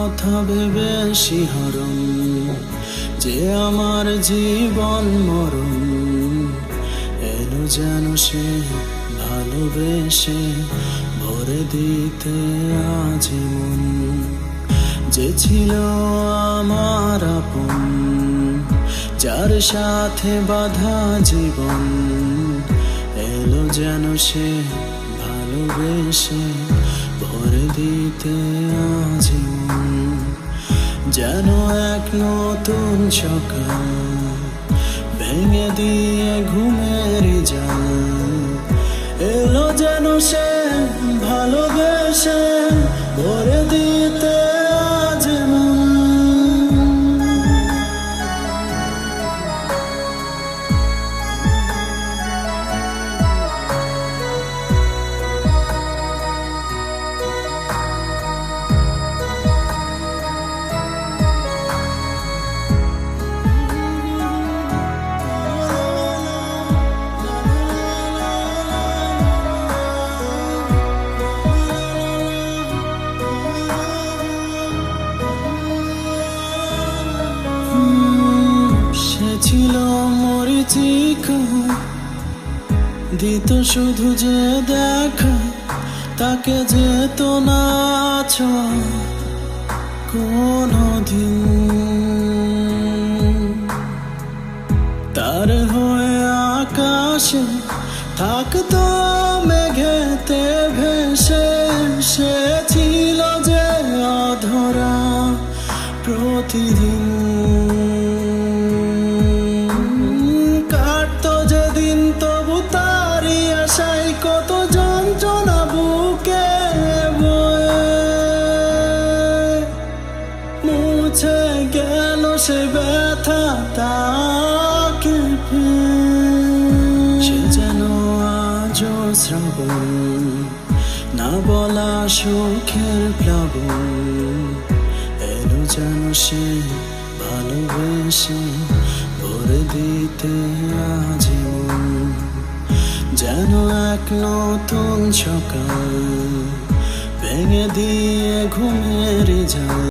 কথা ভেবে শিহরণ, যে আমার জীবন মরণ, এলো যেন সে ভালোবেসে ভরে দিতে আজীবন। যে ছিল আমার আপন, যার সাথে বাধা জীবন, এলো যেন সে ভালোবেসে ভরে দিতে আজীবন। যেন এক নতুন সকাল ভেঙে দিয়ে ঘুমের ছিল মরিচিকা দিত শুধু যে দেখা, তাকে যেত না কোনো দিন তার হয়ে আকাশে থাকতো মেঘেতে ভেসে, সে ছিল যে অধরা প্রতিদিন। সে ব্যথা তাকে। সে যেন আজ শ্রাবণ না বলা সুখের প্লাবন এলো যেন সে ভালোবেসে ভরে দিতে আজীবন যেন এক নতুন সকাল ভেঙে দিয়ে ঘুমের জাল